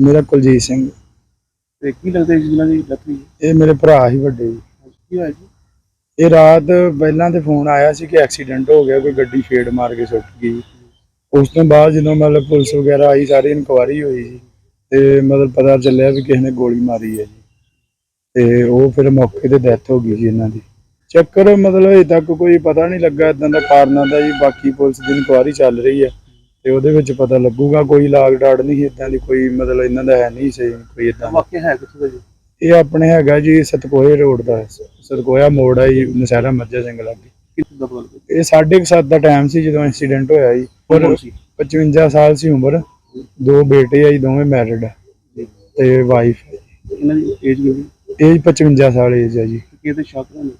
ਮੇਰਾ ਕੁਲਜੀਤ ਸਿੰਘ। ਤੇ ਕੀ ਲੱਗਦਾ ਜੀ ਜਿਨ੍ਹਾਂ ਦੀ ਹੋਈ? ਹੈ? ਇਹ ਮੇਰੇ ਭਰਾ ਹੀ ਵੱਡੇ ਜੀ। ਕੀ ਹੋਇਆ ਜੀ? ਇਹ ਰਾਤ ਪਹਿਲਾਂ ਤੇ ਫੋਨ ਆਇਆ ਸੀ ਕਿ ਐਕਸੀਡੈਂਟ ਹੋ ਗਿਆ ਕੋਈ ਗੱਡੀ ਫੇੜ ਮਾਰ ਕੇ ਸੁੱਟ ਗਈ। ਉਸ ਤੋਂ ਬਾਅਦ ਜਦੋਂ ਮਤਲਬ ਪੁਲਿਸ ਵਗੈਰਾ ਆਈ ਸਾਰੀ ਇਨਕੁਆਰੀ ਹੋਈ ਜੀ। ਤੇ ਮਤਲਬ ਪਤਾ ਚੱਲਿਆ ਵੀ ਕਿਸੇ ਨੇ ਗੋਲੀ ਮਾਰੀ ਹੈ ਜੀ। ਤੇ ਉਹ ਫਿਰ ਮੌਕੇ ਤੇ ਡੈਥ ਹੋ ਗਈ ਜੀ ਇਹਨਾਂ ਦੀ। ਚੱਕਰ ਮਤਲਬ ਅਜੇ ਤੱਕ ਕੋਈ ਪਤਾ ਨਹੀਂ ਲੱਗਾ ਇਦਾਂ ਦਾ ਕਾਰਨਾਂ ਦਾ ਜੀ। ਬਾਕੀ ਪੁਲਿਸ ਦੀ ਇਨਕੁਆਰੀ ਚੱਲ ਰਹੀ ਹੈ। ਤੇ ਉਹਦੇ ਵਿੱਚ ਪਤਾ ਲੱਗੂਗਾ ਕੋਈ ਲਾਗ ਡਾਟ ਨਹੀਂ ਇਦਾਂ ਦੀ ਕੋਈ ਮਤਲਬ ਇਹਨਾਂ ਦਾ ਹੈ ਨਹੀਂ ਸਹੀ ਕੋਈ ਇਦਾਂ ਵਾਕਿਆ ਹੈ ਕਿੱਥੇ ਦਾ ਜੀ? ਇਹ ਆਪਣੇ ਹੈਗਾ ਜੀ ਸਤਕੋਏ ਰੋਡ ਦਾ ਸਤਕੋਇਆ ਮੋੜ ਆ ਜੀ ਨਸ਼ਹਿਰਾ ਮੱਝਾ ਦਾ ਬਲ ਇਹ 7:30 ਦਾ ਟਾਈਮ ਸੀ ਜਦੋਂ ਐਕਸੀਡੈਂਟ ਹੋਇਆ ਜੀ। ਪਰ ਕੌਣ ਸੀ? 55 ਸਾਲ ਸੀ ਉਮਰ। ਦੋ ਬੇਟੇ ਆ ਜੀ ਦੋਵੇਂ ਮੈਰਿਡ ਆ। ਤੇ ਵਾਈਫ ਇਹਨਾਂ ਦੀ ਏਜ ਕਿੰਨੀ ਏਜ 55 ਸਾਲ ਏਜ ਆ ਜੀ। ਸ਼ੱਕ ਨੇ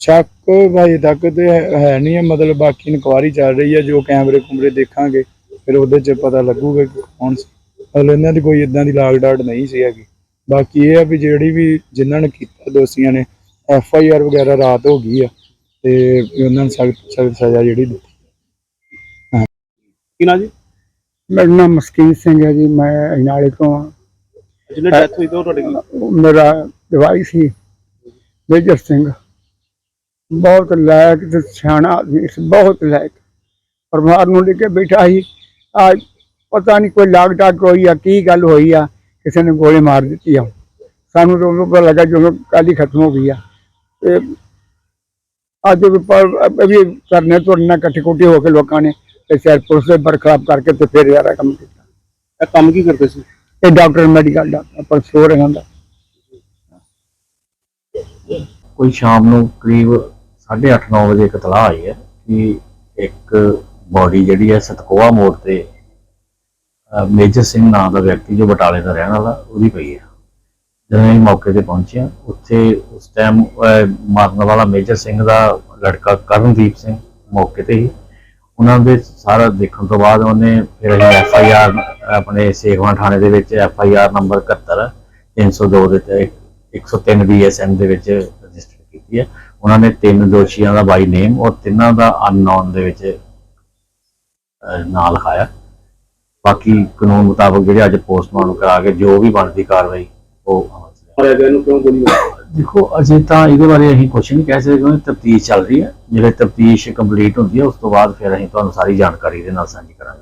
ਸ਼ੱਕ ਭਾਈ ਤੱਕ ਤੇ ਹੈ ਹੈ ਨਹੀਂ ਹੈ ਮਤਲਬ ਬਾਕੀ ਇਨਕੁਆਰੀ ਚੱਲ ਰਹੀ ਹੈ ਜੋ ਕੈਮਰੇ ਕੁਮਰੇ ਦੇਖਾਂਗੇ। ਫਿਰ ਉਹਦੇ 'ਚ ਪਤਾ ਲੱਗੂਗਾ ਕਿ ਕੌਣ ਸੀ। ਮਤਲਬ ਇਹਨਾਂ ਦੀ ਕੋਈ ਇਦਾਂ ਦੀ ਲਾਗ ਡਾਟ ਨਹੀਂ ਸੀ ਹੈਗੀ। ਬਾਕੀ ਇਹ ਆ ਵੀ ਜਿਹੜੀ ਵੀ ਜਿਨ੍ਹਾਂ ਨੇ ਕੀਤਾ ਦੋਸ਼ੀਆਂ ਨੇ ਐਫ ਆਈ ਆਰ ਵਗੈਰਾ ਰਾਤ ਹੋ ਗਈ ਆ ਤੇ ਉਹਨਾਂ ਨੂੰ ਸਖਤ ਸਖਤ ਸਜ਼ਾ ਜਿਹੜੀ ਦਿੱਤੀ। ਕੀ ਨਾ ਜੀ? ਮੇਰਾ ਨਾਮ ਮਸਕੀਨ ਸਿੰਘ ਹੈ ਜੀ ਮੈਂ ਅਜਨਾਲੇ ਤੋਂ ਹਾਂ। ਜਿਹਨੇ ਡੈਥ ਹੋਈ ਤਾਂ ਉਹ ਤੁਹਾਡੇ ਕੋਲ? ਉਹ ਮੇਰਾ ਜਵਾਈ ਸੀ ਮੇਜਰ ਸਿੰਘ। ਬਹੁਤ ਲਾਇਕ ਤੇ ਸਿਆਣਾ ਆਦਮੀ ਸੀ ਬਹੁਤ ਲਾਇਕ। ਪਰਿਵਾਰ ਨੂੰ ਲੈ ਕੇ ਬੈਠਾ ਸੀ। ਅੱਜ ਪਤਾ ਨਹੀਂ ਕੋਈ ਲਾਗ ਡਾਕ ਹੋਈ ਆ ਕੀ ਗੱਲ ਹੋਈ ਆ ਕਿਸੇ ਨੇ ਗੋਲੀ ਮਾਰ ਦਿੱਤੀ ਆ। ਸਾਨੂੰ ਤਾਂ ਉਦੋਂ ਪਤਾ ਲੱਗਾ ਜਦੋਂ ਕੱਲ੍ਹ ਹੀ ਖਤਮ ਹੋ ਗਈ ਆ। ਤੇ ਅੱਜ ਵੀ ਕਰਨੇ ਤੁਰਨਾ ਇਕੱਠੇ ਕੁੱਠੇ ਹੋ ਕੇ ਲੋਕਾਂ ਨੇ ਤੇ ਸ਼ਾਇਦ ਪੁਲਿਸ ਦੇ ਬਰਖਲਾਫ ਕਰਕੇ ਤੇ ਫਿਰ ਯਾਰਾ ਕੰਮ ਕੀਤਾ। ਇਹ ਕੰਮ ਕੀ ਕਰਦੇ ਸੀ? ਇਹ ਡਾਕਟਰ ਮੈਡੀਕਲ ਦਾ ਪਰ ਸਟੋਰ ਇਹਨਾਂ ਦਾ। ਕੋਈ ਸ਼ਾਮ ਨੂੰ ਕਰੀਬ 8:30 9 ਵਜੇ ਇੱਕ ਇਤਲਾਹ ਆਈ ਹੈ ਕਿ ਇੱਕ ਬੋਡੀ ਜਿਹੜੀ ਹੈ ਸਤਕੋਆ ਮੋੜ ਤੇ ਮੇਜਰ ਸਿੰਘ ਨਾਂ ਦਾ ਵਿਅਕਤੀ ਜੋ ਬਟਾਲੇ ਦਾ ਰਹਿਣ ਵਾਲਾ, ਉਹਦੀ ਪਈ ਹੈ ਜਦੋਂ ਅਸੀਂ ਮੌਕੇ ਤੇ ਪਹੁੰਚੇ ਉੱਥੇ ਉਸ ਟਾਈਮ ਮਾਰਨ ਵਾਲਾ ਮੇਜਰ ਸਿੰਘ ਦਾ ਲੜਕਾ ਕਰਨਦੀਪ ਸਿੰਘ ਮੌਕੇ ਤੇ ਹੀ। ਉਹਨਾਂ ਦੇ ਸਾਰਾ ਦੇਖਣ ਤੋਂ ਬਾਅਦ ਉਹਨੇ ਫਿਰ ਅਸੀਂ ਐਫ ਆਈ ਆਰ ਆਪਣੇ ਸੇਖਵਾਂ ਥਾਣੇ ਦੇ ਵਿੱਚ ਐਫ ਆਈ ਆਰ ਨੰਬਰ 71 302 ਦੇ ਤੇ 103 ਬੀਐਸਐਨ ਦੇ ਵਿੱਚ ਰਜਿਸਟਰ ਕੀਤੀ ਹੈ। ਉਹਨਾਂ ਨੇ ਤਿੰਨ ਦੋਸ਼ੀਆਂ ਦਾ ਬਾਈ ਨੇਮ ਔਰ ਤਿੰਨਾਂ ਦਾ ਅਨਨੋਨ ਦੇ ਵਿੱਚ ਨਾਂ ਲਿਖਾਇਆ। ਬਾਕੀ ਕਾਨੂੰਨ ਮੁਤਾਬਕ ਜਿਹੜੇ ਅੱਜ ਪੋਸਟਮਾਰਟਮ ਕਰਾ ਕੇ ਜੋ ਵੀ ਬਣਦੀ ਕਾਰਵਾਈ ਉਹ ਅਮਲ 'ਚ ਲਿਆਂਦੀ। ਪਰ ਇਹਨੂੰ ਕਿਉਂ ਗੋਲੀ ਮਾਰੀ? ਦੇਖੋ ਅਜੇ ਤਾਂ ਇਹਦੇ ਬਾਰੇ ਅਸੀਂ ਕੁਝ ਨਹੀਂ ਕਹਿ ਸਕਦੇ ਕਿਉਂਕਿ ਤਫਤੀਸ਼ ਚੱਲ ਰਹੀ ਹੈ। ਜਿਹੜੇ ਤਫਤੀਸ਼ ਕੰਪਲੀਟ ਹੁੰਦੀ ਹੈ ਉਸ ਤੋਂ ਬਾਅਦ ਫਿਰ ਅਸੀਂ ਤੁਹਾਨੂੰ ਸਾਰੀ ਜਾਣਕਾਰੀ ਦੇ ਨਾਲ ਸਾਂਝੀ ਕਰਾਂਗੇ।